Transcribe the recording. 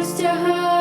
простягає.